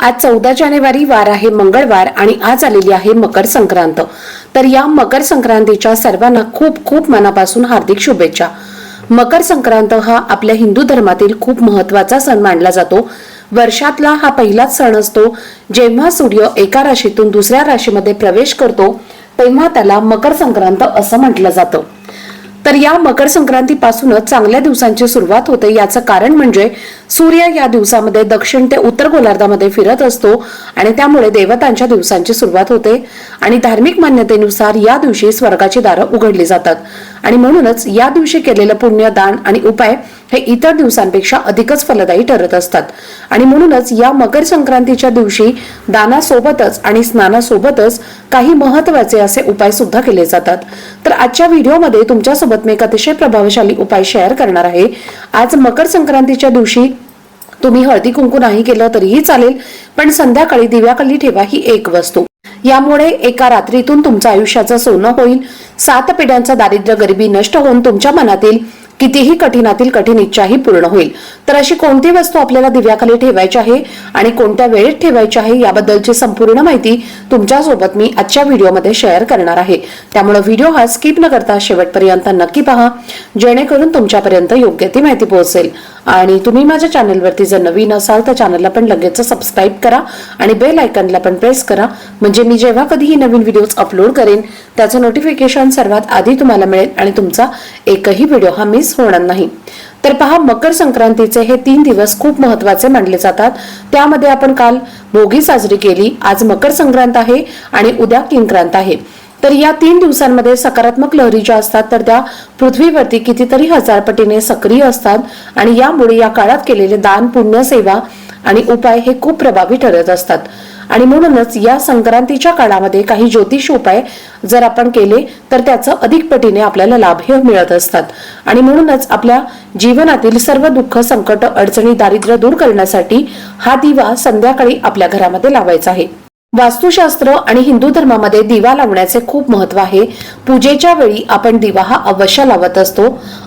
आज चौदा जानेवारी वार आहे मंगळवार आणि आज आलेली आहे मकर संक्रांत. तर या मकर संक्रांतीच्या सर्वांना खूप खूप मनापासून हार्दिक शुभेच्छा. मकर संक्रांत हा आपल्या हिंदू धर्मातील खूप महत्त्वाचा सण मानला जातो. वर्षातला हा पहिलाच सण असतो. जेव्हा सूर्य एका राशीतून दुसऱ्या राशीमध्ये प्रवेश करतो तेव्हा त्याला मकर संक्रांत असं म्हटलं जातं. तर या मकर संक्रांतीपासूनच चांगल्या दिवसांची सुरुवात होते. याचं कारण म्हणजे सूर्य या दिवसामध्ये दक्षिण ते उत्तर गोलार्धामध्ये फिरत असतो आणि त्यामुळे देवतांच्या दिवसांची सुरुवात होते आणि धार्मिक मान्यतेनुसार या दिवशी स्वर्गाची दारं उघडली जातात. आणि म्हणूनच या दिवशी केलेलं पुण्यदान आणि उपाय हे इतर दिवसांपेक्षा अधिकच फलदायी ठरत असतात. आणि म्हणूनच या मकर संक्रांतीच्या दिवशी दानासोबतच आणि स्नानासोबतच काही महत्त्वाचे असे उपाय सुद्धा केले जातात. तर आजच्या व्हिडिओमध्ये तुमच्यासोबत मी एक अतिशय प्रभावशाली उपाय शेअर करणार आहे. आज मकर संक्रांतीच्या दिवशी तुम्ही हळदी कुंकू नाही केलं तरीही चालेल पण संध्याकाळी दिव्याखाली ठेवा ही एक वस्तू. यामुळे एका रात्रीतून तुमचं आयुष्याचं सोनं होईल. सात पिढ्यांचा दारिद्र्य गरिबी नष्ट होऊन तुमच्या मनातील कितीही कठीणातील कठीण इच्छाही पूर्ण होईल. तर अशी कोणती वस्तू आपल्याला दिव्याखाली ठेवायची आहे आणि कोणत्या वेळेत ठेवायची आहे याबद्दलची संपूर्ण माहिती तुमच्यासोबत मी आजच्या व्हिडिओमध्ये शेअर करणार आहे. त्यामुळे व्हिडिओ हा स्किप न करता शेवटपर्यंत नक्की पहा जेणेकरून तुमच्यापर्यंत योग्य ती माहिती पोहोचेल. आणि तुम्ही माझ्या चॅनलवरती जर नवीन असाल तर चॅनलला पण लगेच सबस्क्राईब करा आणि बेल आयकनला पण प्रेस करा. म्हणजे मी जेव्हा कधीही नवीन व्हिडिओज अपलोड करेन त्याचं नोटिफिकेशन सर्वात आधी तुम्हाला मिळेल आणि तुमचा एकही व्हिडिओ हा मिस होणार नाही. तर पहा मकर संक्रांतीचे हे तीन दिवस खूप महत्त्वाचे मानले जातात. त्यामध्ये आपण काल भोगी साजरी केली. आज मकर संक्रांत आहे आणि उद्या किंक्रांत आहे. तर या तीन दिवसांमध्ये सकारात्मक लहरी ज्या असतात तर त्या पृथ्वीवरती कितीतरी हजार पटीने सक्रिय असतात आणि यामुळे या काळात केलेले दान पुण्य सेवा आणि उपाय हे खूप प्रभावी ठरत असतात. आणि म्हणूनच या संक्रांतीच्या काळामध्ये काही ज्योतिष उपाय जर आपण केले तर त्याचं अधिक पटीने आपल्याला लाभ हे मिळत असतात. आणि म्हणूनच आपल्या जीवनातील सर्व दुःख संकट अडचणी दारिद्र्य दूर करण्यासाठी हा दिवा संध्याकाळी आपल्या घरामध्ये लावायचा आहे. वास्तुशास्त्र आणि हिंदू धर्मामध्ये दिवा लावण्याचे खूप महत्त्व आहे. पूजेच्या वेळी आपण दिवा हा अवश्य लावत असतो.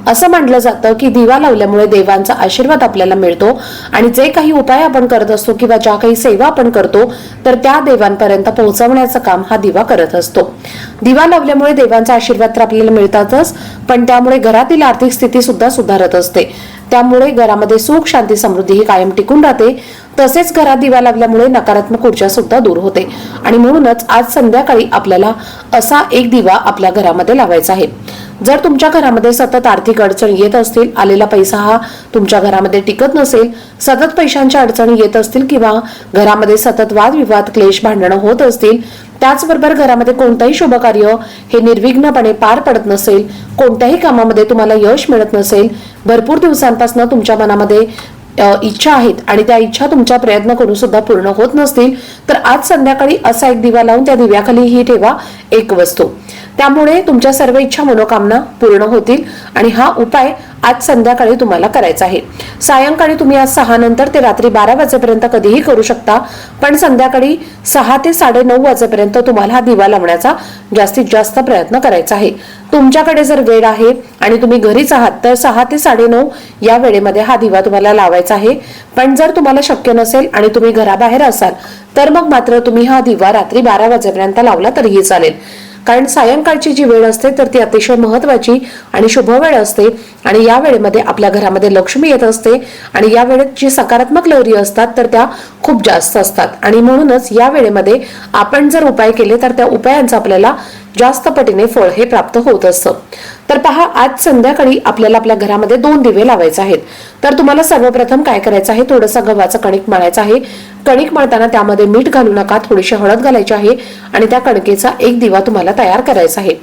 असं मानलं जातं की दिवा लावल्यामुळे देवांचा आशीर्वाद आपल्याला मिळतो आणि जे काही उपाय आपण करत असतो किंवा ज्या काही सेवा आपण करतो तर त्या देवांपर्यंत पोहोचवण्याचं काम हा दिवा करत असतो. दिवा लावल्यामुळे देवांचा आशीर्वाद तर आपल्याला मिळतातच पण त्यामुळे घरातील आर्थिक स्थिती सुद्धा सुधारत असते. त्यामुळे घरामध्ये सुख शांती समृद्धी ही कायम टिकून राहते. तसेच घरात दिवा लागल्यामुळे नकारात्मक ऊर्जा सुद्धा दूर होते. आणि म्हणूनच आज संध्याकाळी आपल्याला असा एक दिवा आपल्या घरामध्ये लावायचा आहे. जर तुमच्या घरामध्ये सतत आर्थिक अडचणी येत असतील आलेला पैसा हा तुमच्या घरामध्ये टिकत नसेल सतत पैशांच्या अडचणी येत असतील किंवा घरामध्ये सतत वादविवाद क्लेश भांडणं होत असतील त्याचबरोबर घरामध्ये कोणतंही शुभ कार्य हे निर्विघ्नपणे पार पडत नसेल कोणत्याही कामामध्ये तुम्हाला यश मिळत नसेल भरपूर दिवसांपासून तुमच्या मनामध्ये इच्छा आहेत आणि त्या इच्छा तुमच्या प्रयत्न करून सुद्धा पूर्ण होत नसतील तर आज संध्याकाळी असा एक दिवा लावून त्या दिव्याखाली ही ठेवा एक वस्तू. त्यामुळे तुमच्या सर्व इच्छा मनोकामना पूर्ण होतील आणि हा उपाय आज संध्याकाळी तुम्हाला करायचा आहे. सायंकाळी तुम्ही आज सहा नंतर ते रात्री बारा वाजेपर्यंत कधीही करू शकता पण संध्याकाळी सहा ते साडे नऊ वाजेपर्यंत तुम्हाला हा दिवा लावण्याचा जास्तीत जास्त प्रयत्न करायचा आहे. तुमच्याकडे जर वेळ आहे आणि तुम्ही घरीच आहात तर सहा ते साडे नऊ या वेळेमध्ये हा दिवा तुम्हाला लावायचा आहे. पण जर तुम्हाला शक्य नसेल आणि तुम्ही घराबाहेर असाल तर मग मात्र तुम्ही हा दिवा रात्री बारा वाजेपर्यंत लावला तरीही चालेल. कारण सायंकाळची जी वेळ असते तर ती अतिशय महत्वाची आणि शुभ वेळ असते. आणि या वेळेमध्ये आपल्या घरामध्ये लक्ष्मी येत असते आणि या वेळेत जी सकारात्मक लहरी असतात तर त्या खूप जास्त असतात. आणि म्हणूनच या वेळेमध्ये आपण जर उपाय केले तर त्या उपायांचा आपल्याला जास्त पटीने फळ हे प्राप्त होत असतं. तर पहा आज संध्याकाळी आपल्याला आपल्या घरामध्ये दोन दिवे लावायचे आहेत. तर तुम्हाला सर्वप्रथम काय करायचं आहे? थोडंसं गव्हाचं कणिक माळायचं आहे. कणिक मळताना त्यामध्ये मीठ घालू नका थोडीशी हळद घालायची आहे आणि त्या कणकेचा एक दिवा तुम्हाला तयार करायचा आहे.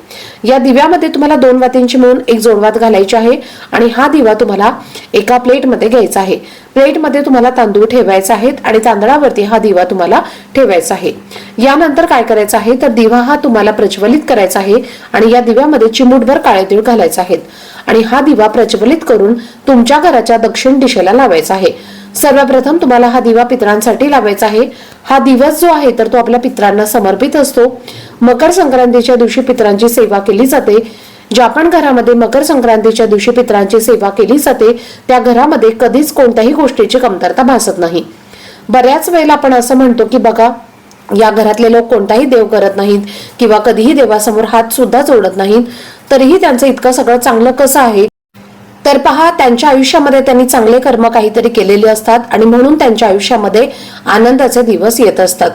या दिव्यामध्ये तुम्हाला दोन वातींची मिळून एक जोडवात घालायची आहे आणि हा दिवा तुम्हाला एका प्लेटमध्ये घ्यायचा आहे. प्लेटमध्ये तुम्हाला तांदूळ ठेवायचा आहेत आणि तांदळावरती हा दिवा तुम्हाला ठेवायचा आहे. यानंतर काय करायचं आहे? तर दिवा हा तुम्हाला प्रज्वलित करायचा आहे आणि या दिव्यामध्ये चिमूटभर काळे तीळ घालायचे आहेत आणि हा दिवा प्रज्वलित करून तुमच्या घराच्या दक्षिण दिशेला लावायचा आहे. सर्वप्रथम तुम्हाला हा दिवा पितरांसाठी लावायचा आहे. हा दिवस जो आहे तर तो आपल्या पितरांना समर्पित असतो. मकर संक्रांतीच्या दिवशी पित्रांची सेवा केली जाते. ज्या पण घरामध्ये मकर संक्रांतीच्या दिवशी पितरांची सेवा केली जाते त्या घरामध्ये कधीच कोणत्याही गोष्टीची कमतरता भासत नाही. बऱ्याच वेळेला आपण असं म्हणतो की बघा या घरातले लोक कोणताही देव करत नाहीत किंवा कधीही देवासमोर हात सुद्धा जोडत नाहीत. तरीही त्यांचं इतकं सगळं चांगलं कसं आहे? तर पहा त्यांच्या आयुष्यामध्ये त्यांनी चांगले कर्म काहीतरी केलेले असतात आणि म्हणून त्यांच्या आयुष्यामध्ये आनंदाचे दिवस येत असतात.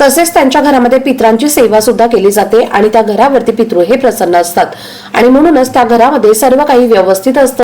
तसेच त्यांच्या घरामध्ये पित्रांची सेवा सुद्धा केली जाते आणि त्या घरावरती पितृ हे प्रसन्न असतात. आणि म्हणूनच त्या घरामध्ये सर्व काही व्यवस्थित असतं.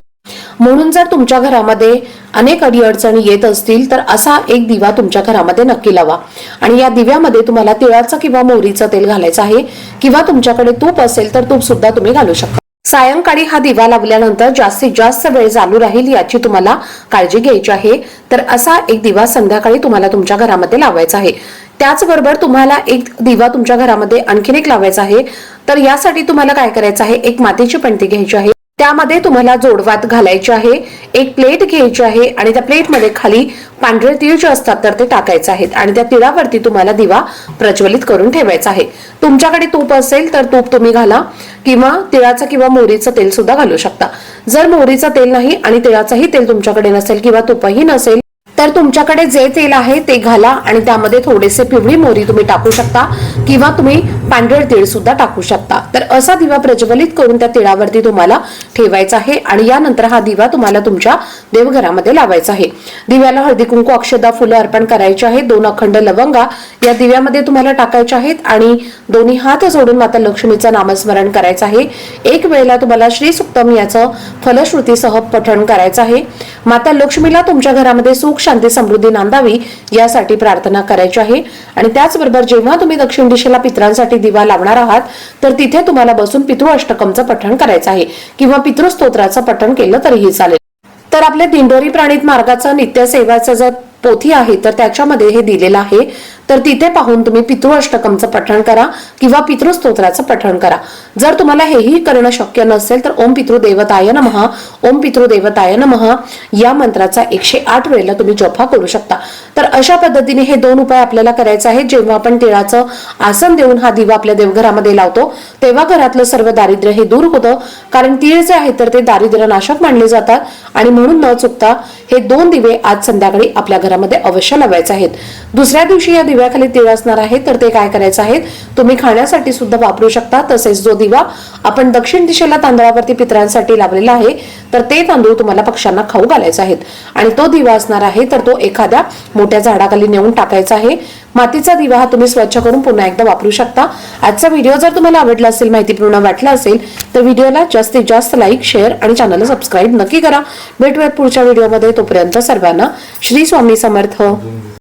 म्हणून जर तुमच्या घरामध्ये अनेक अडीअडचणी येत असतील तर असा एक दिवा तुमच्या घरामध्ये नक्की लावा. आणि या दिव्यामध्ये तुम्हाला तिळाचं किंवा मोहरीचं तेल घालायचं आहे किंवा तुमच्याकडे तूप असेल तर तूप सुद्धा तुम्ही घालू शकता. सायंकाळी हा दिवा लावल्यानंतर जास्तीत जास्त वेळ चालू राहील याची तुम्हाला काळजी घ्यायची आहे. तर असा एक दिवा संध्याकाळी तुम्हाला तुमच्या घरामध्ये लावायचा आहे. त्याचबरोबर तुम्हाला एक दिवा तुमच्या घरामध्ये आणखीन एक लावायचा आहे. तर यासाठी तुम्हाला काय करायचं आहे? एक मातीची पणती घ्यायची आहे. त्यामध्ये तुम्हाला जोडवात घालायचे आहे एक प्लेट घ्यायची आहे आणि त्या प्लेटमध्ये खाली पांढरे तीळ जे असतात तर ते टाकायचे आहेत आणि त्या तिळावरती तुम्हाला दिवा प्रज्वलित करून ठेवायचा आहे. तुमच्याकडे तूप असेल तर तूप तुम्ही घाला किंवा तिळाचं किंवा मोहरीचं तेल सुद्धा घालू शकता. जर मोहरीचं तेल नाही आणि तिळाचंही तेल तुमच्याकडे नसेल किंवा तुपही नसेल तर तुमच्याकडे जे तेल आहे ते घाला आणि त्यामध्ये थोडेसे पिवळी मोहरी तुम्ही टाकू शकता किंवा तुम्ही पांढरे तीळ सुद्धा टाकू शकता. तर असा दिवा प्रज्वलित करून त्या तिळावरती तुम्हाला ठेवायचा आहे आणि यानंतर हा दिवा तुम्हाला तुमच्या देवघरामध्ये लावायचा आहे. दिव्याला हळदी कुंकू अक्षदा फुलं अर्पण करायची आहेत दोन अखंड लवंगा या दिव्यामध्ये तुम्हाला टाकायच्या आहेत आणि दोन्ही हात जोडून माता लक्ष्मीचं नामस्मरण करायचं आहे. एक वेळेला तुम्हाला श्री सुक्तम याचं फलश्रुतीसह पठण करायचं आहे. माता लक्ष्मीला तुमच्या घरामध्ये सुख शांती समृद्धी नांदावी यासाठी प्रार्थना करायची आहे. आणि त्याचबरोबर जेव्हा तुम्ही दक्षिण दिशेला पित्रांसाठी दिवा लावणार आहात तर तिथे तुम्हाला बसून पितृ अष्टकमचं पठण करायचं आहे. किंवा पितृस्तोत्राचं पठण केलं तरीही चालेल. तर आपल्या दिंडोरी प्राणित मार्गाचं नित्य सेवाचा जर पोथी आहे तर त्याच्यामध्ये हे दिलेलं आहे. तर तिथे पाहून तुम्ही पितृ अष्टकमचं पठण करा किंवा पितृस्तोत्राचं पठण करा. जर तुम्हाला हेही करणं शक्य नसेल तर ओम पितृदेवताय नमः. ओम पितृदेवताय नमः. या मंत्राचा एकशे आठ वेळेला तुम्ही जपा करू शकता. तर अशा पद्धतीने हे दोन उपाय आपल्याला करायचे आहेत. जेव्हा आपण तिळाचं आसन देऊन हा दिवा आपल्या देवघरामध्ये लावतो तेव्हा घरातलं सर्व दारिद्र्य हे दूर होतं. कारण तीळ जे आहे तर ते दारिद्र्य नाशक मानले जातात. आणि म्हणून न चुकता हे दोन दिवे आज संध्याकाळी आपल्या घरामध्ये अवश्य लावायचे आहेत. दुसऱ्या दिवशी या दिव्याखाली तिळ असणार आहे तर ते काय करायचं आहे? तुम्ही खाण्यासाठी सुद्धा वापरू शकता तसेच जो दिवा आपण दक्षिण दिशेला तांदळावरती पितरांसाठी लावलेला आहे तर ते तांदूळ तुम्हाला पक्ष्यांना खाऊ घालायचे आहेत. आणि तो दिवा असणार आहे तर तो एखाद्या मोठ्या झाडाखाली नेऊन टाकायचा आहे. मातीचा दिवा हा तुम्ही स्वच्छ करून पुन्हा एकदा वापरू शकता. आजचा व्हिडिओ जर तुम्हाला आवडला असेल माहितीपूर्ण वाटला असेल तर व्हिडिओला जास्तीत जास्त लाईक शेअर आणि चॅनलला सबस्क्राईब नक्की करा. भेटूयात पुढच्या व्हिडिओमध्ये. तोपर्यंत सर्वांना श्री स्वामी समर्थ.